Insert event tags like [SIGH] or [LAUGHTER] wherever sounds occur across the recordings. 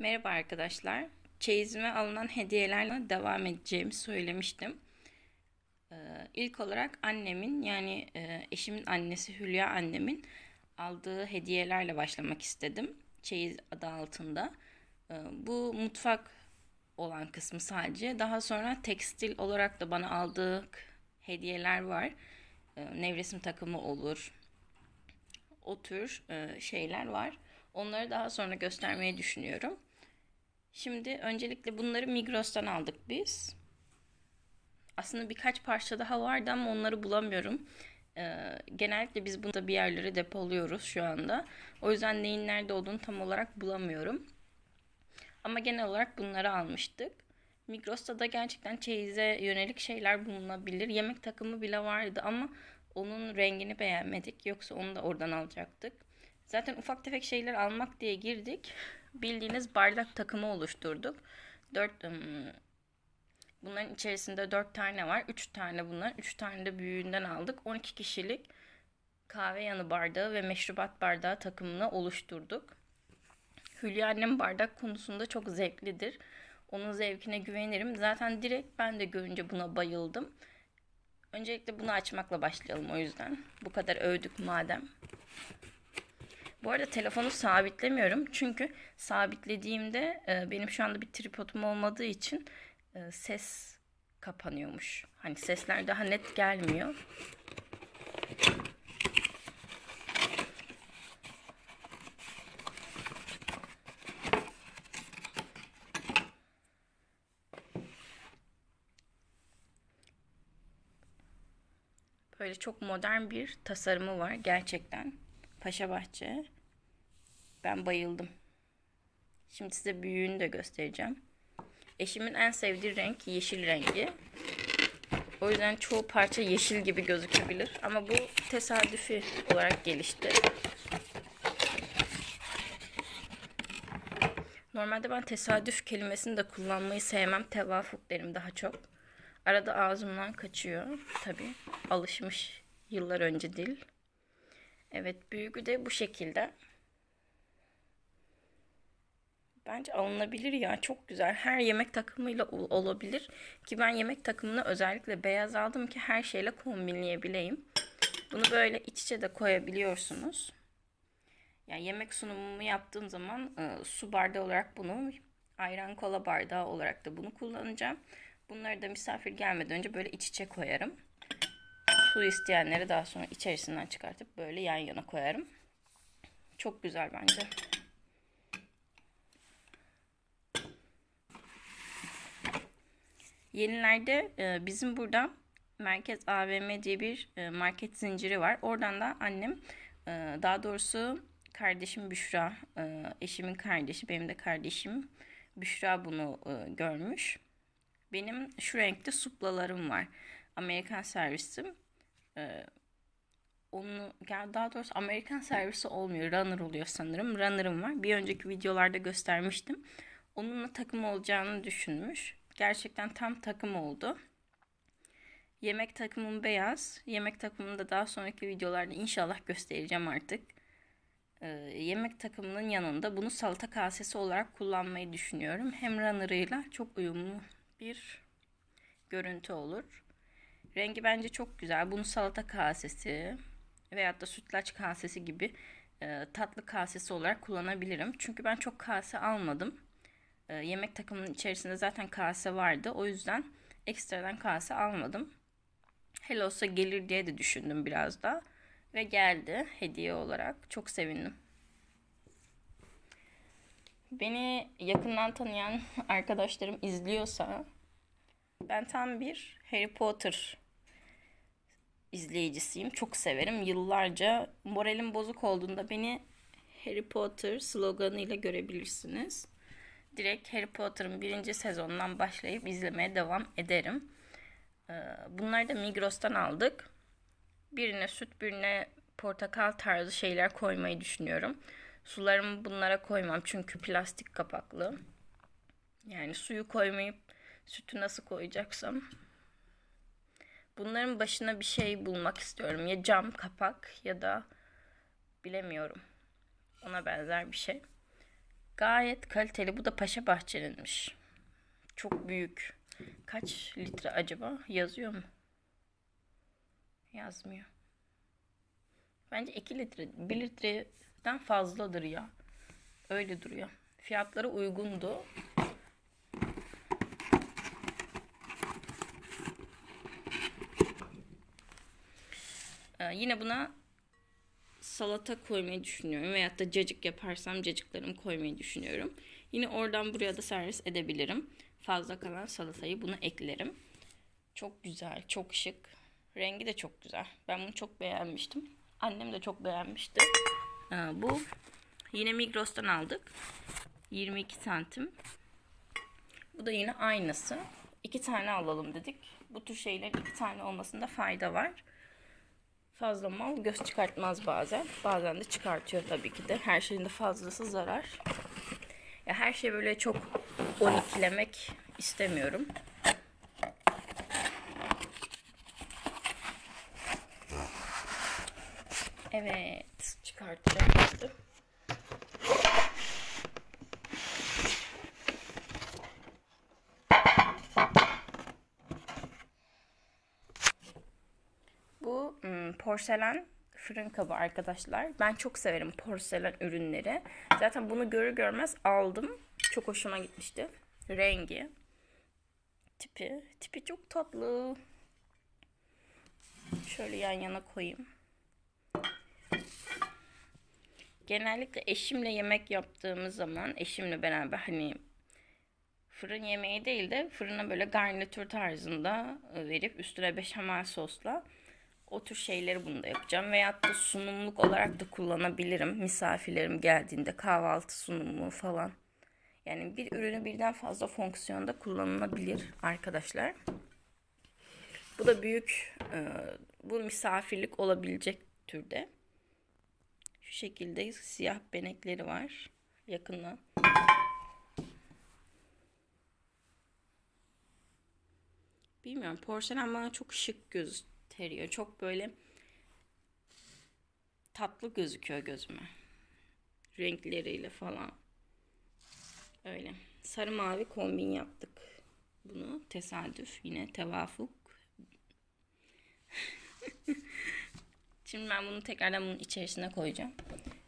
Merhaba arkadaşlar. Çeyizime alınan hediyelerle devam edeceğimi söylemiştim. Ee, ilk olarak annemin yani e, eşimin annesi Hülya annemin aldığı hediyelerle başlamak istedim. Çeyiz adı altında. Ee, bu mutfak olan kısmı sadece. Daha sonra tekstil olarak da bana aldığı hediyeler var. Ee, nevresim takımı olur. O tür e, şeyler var. Onları daha sonra göstermeyi düşünüyorum. Şimdi öncelikle bunları Migros'tan aldık biz. Aslında birkaç parça daha vardı ama onları bulamıyorum. Ee, genellikle biz bunu da bir yerlere depoluyoruz şu anda. O yüzden neyin nerede olduğunu tam olarak bulamıyorum. Ama genel olarak bunları almıştık. Migros'ta da gerçekten çeyize yönelik şeyler bulunabilir. Yemek takımı bile vardı ama onun rengini beğenmedik. Yoksa onu da oradan alacaktık. Zaten ufak tefek şeyler almak diye girdik. Bildiğiniz bardak takımı oluşturduk. 4 Bunların içerisinde 4 tane var. 3 tane bunlar. 3 tane de büyüğünden aldık. 12 kişilik kahve yanı bardağı ve meşrubat bardağı takımını oluşturduk. Hülya annem bardak konusunda çok zevklidir. Onun zevkine güvenirim. Zaten direkt ben de görünce buna bayıldım. Öncelikle bunu açmakla başlayalım o yüzden. Bu kadar övdük madem. Bu arada telefonu sabitlemiyorum. Çünkü sabitlediğimde e, benim şu anda bir tripodum olmadığı için e, ses kapanıyormuş. Hani sesler daha net gelmiyor. Böyle çok modern bir tasarımı var gerçekten. Paşa Bahçe. Ben bayıldım. Şimdi size büyüğünü de göstereceğim. Eşimin en sevdiği renk yeşil rengi. O yüzden çoğu parça yeşil gibi gözükebilir. Ama bu tesadüfi olarak gelişti. Normalde ben tesadüf kelimesini de kullanmayı sevmem. Tevafuk derim daha çok. Arada ağzımdan kaçıyor. Tabii alışmış yıllar önce dil. Evet büyüğü de bu şekilde. Bence alınabilir ya çok güzel. Her yemek takımıyla olabilir. Ki ben yemek takımını özellikle beyaz aldım ki her şeyle kombinleyebileyim. Bunu böyle iç içe de koyabiliyorsunuz. Yani yemek sunumumu yaptığım zaman e, su bardağı olarak bunu ayran kola bardağı olarak da bunu kullanacağım. Bunları da misafir gelmeden önce böyle iç içe koyarım. Su isteyenleri daha sonra içerisinden çıkartıp böyle yan yana koyarım. Çok güzel bence. Yenilerde e, bizim burada Merkez AVM diye bir e, market zinciri var. Oradan da annem e, daha doğrusu kardeşim Büşra, eşimin kardeşi, benim de kardeşim Büşra bunu görmüş. Benim şu renkte suplalarım var. Amerikan servisim. Onu daha doğrusu Amerikan servisi olmuyor. Runner oluyor sanırım. Runner'ım var. Bir önceki videolarda göstermiştim. Onunla takım olacağını düşünmüş. Gerçekten tam takım oldu. Yemek takımım beyaz. Yemek takımını da daha sonraki videolarda inşallah göstereceğim artık. Ee, yemek takımının yanında bunu salata kasesi olarak kullanmayı düşünüyorum. Hem runner'ıyla çok uyumlu bir görüntü olur. Rengi bence çok güzel. Bunu salata kasesi veyahut da sütlaç kasesi gibi e, tatlı kasesi olarak kullanabilirim. Çünkü ben çok kase almadım. E, yemek takımının içerisinde zaten kase vardı. O yüzden ekstradan kase almadım. Hele olsa gelir diye de düşündüm biraz da. Ve geldi hediye olarak. Çok sevindim. Beni yakından tanıyan [LAUGHS] arkadaşlarım izliyorsa ben tam bir Harry Potter izleyicisiyim. Çok severim. Yıllarca moralim bozuk olduğunda beni Harry Potter sloganıyla görebilirsiniz direkt Harry Potter'ın birinci sezonundan başlayıp izlemeye devam ederim. Ee, bunları da Migros'tan aldık. Birine süt, birine portakal tarzı şeyler koymayı düşünüyorum. Sularımı bunlara koymam çünkü plastik kapaklı. Yani suyu koymayıp sütü nasıl koyacaksam. Bunların başına bir şey bulmak istiyorum. Ya cam kapak ya da bilemiyorum. Ona benzer bir şey. Gayet kaliteli. Bu da Paşa Bahçeli'nmiş. Çok büyük. Kaç litre acaba? Yazıyor mu? Yazmıyor. Bence 2 litre, 1 litreden fazladır ya. Öyle duruyor. Fiyatları uygundu. Yine buna salata koymayı düşünüyorum. Veyahut da cacık yaparsam cacıklarımı koymayı düşünüyorum. Yine oradan buraya da servis edebilirim. Fazla kalan salatayı buna eklerim. Çok güzel, çok şık. Rengi de çok güzel. Ben bunu çok beğenmiştim. Annem de çok beğenmişti. Ee, bu yine Migros'tan aldık. 22 santim. Bu da yine aynısı. İki tane alalım dedik. Bu tür şeylerin iki tane olmasında fayda var. Fazla mal göz çıkartmaz bazen. Bazen de çıkartıyor tabii ki de. Her şeyin de fazlası zarar. Ya her şey böyle çok 12'lemek istemiyorum. Evet, çıkartacağım şimdi. Bu hmm, porselen fırın kabı arkadaşlar. Ben çok severim porselen ürünleri. Zaten bunu görür görmez aldım. Çok hoşuma gitmişti. Rengi. Tipi. Tipi çok tatlı. Şöyle yan yana koyayım. Genellikle eşimle yemek yaptığımız zaman eşimle beraber hani fırın yemeği değil de fırına böyle garnitür tarzında verip üstüne beşamel sosla o tür şeyleri bunda yapacağım. Veyahut da sunumluk olarak da kullanabilirim. Misafirlerim geldiğinde kahvaltı sunumu falan. Yani bir ürünü birden fazla fonksiyonda kullanılabilir arkadaşlar. Bu da büyük, e, bu misafirlik olabilecek türde. Şu şekilde siyah benekleri var. Yakından. Bilmiyorum porselen bana çok şık gösteriyor. Çok böyle tatlı gözüküyor gözüme. Renkleriyle falan. Öyle. Sarı mavi kombin yaptık. Bunu tesadüf yine tevafuk. [LAUGHS] Şimdi ben bunu tekrardan bunun içerisine koyacağım.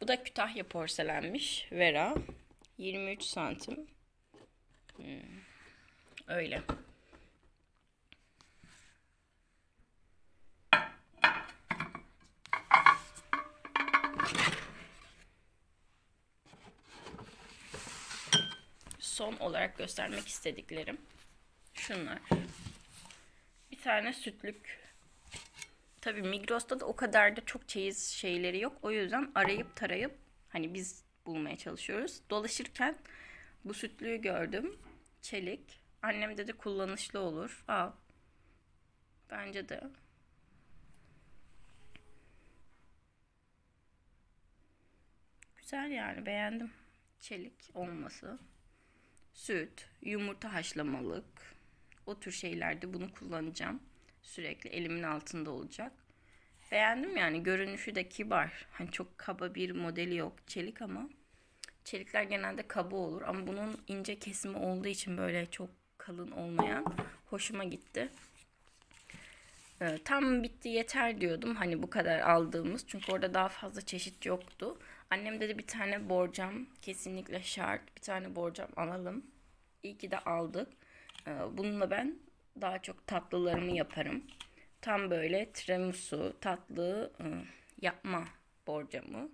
Bu da Kütahya porselenmiş. Vera. 23 santim. Hmm. Öyle. Son olarak göstermek istediklerim şunlar. Bir tane sütlük Tabii Migros'ta da o kadar da çok çeyiz şeyleri yok. O yüzden arayıp tarayıp hani biz bulmaya çalışıyoruz. Dolaşırken bu sütlüğü gördüm. Çelik. Annem dedi kullanışlı olur. Al. Bence de. Güzel yani beğendim. Çelik olması. Süt, yumurta haşlamalık. O tür şeylerde bunu kullanacağım sürekli elimin altında olacak. Beğendim yani görünüşü de kibar. Hani çok kaba bir modeli yok. Çelik ama çelikler genelde kaba olur ama bunun ince kesimi olduğu için böyle çok kalın olmayan hoşuma gitti. Ee, tam bitti yeter diyordum hani bu kadar aldığımız çünkü orada daha fazla çeşit yoktu. Annem dedi bir tane borcam kesinlikle şart bir tane borcam alalım. İyi ki de aldık. Ee, bununla ben daha çok tatlılarımı yaparım. Tam böyle tiramisu tatlı ıı, yapma borcamı.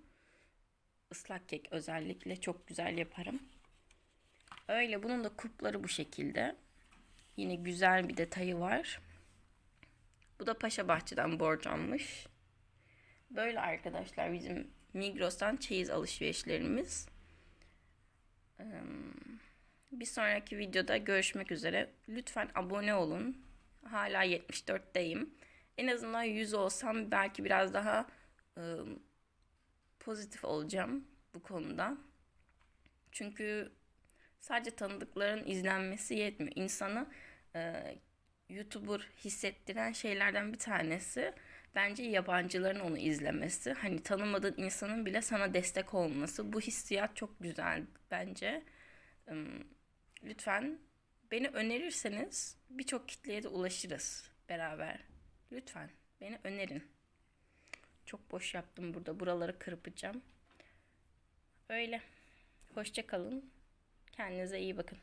Islak kek özellikle çok güzel yaparım. Öyle bunun da kupları bu şekilde. Yine güzel bir detayı var. Bu da Paşa Bahçe'den borcammış. Böyle arkadaşlar bizim Migros'tan çeyiz alışverişlerimiz. Bir sonraki videoda görüşmek üzere. Lütfen abone olun. Hala 74'teyim. En azından 100 olsam belki biraz daha pozitif olacağım bu konuda. Çünkü sadece tanıdıkların izlenmesi yetmiyor. İnsanı e, YouTuber hissettiren şeylerden bir tanesi Bence yabancıların onu izlemesi, hani tanımadığın insanın bile sana destek olması, bu hissiyat çok güzel bence. Lütfen beni önerirseniz birçok kitleye de ulaşırız beraber. Lütfen beni önerin. Çok boş yaptım burada. Buraları kırpacağım. Öyle. Hoşça kalın. Kendinize iyi bakın.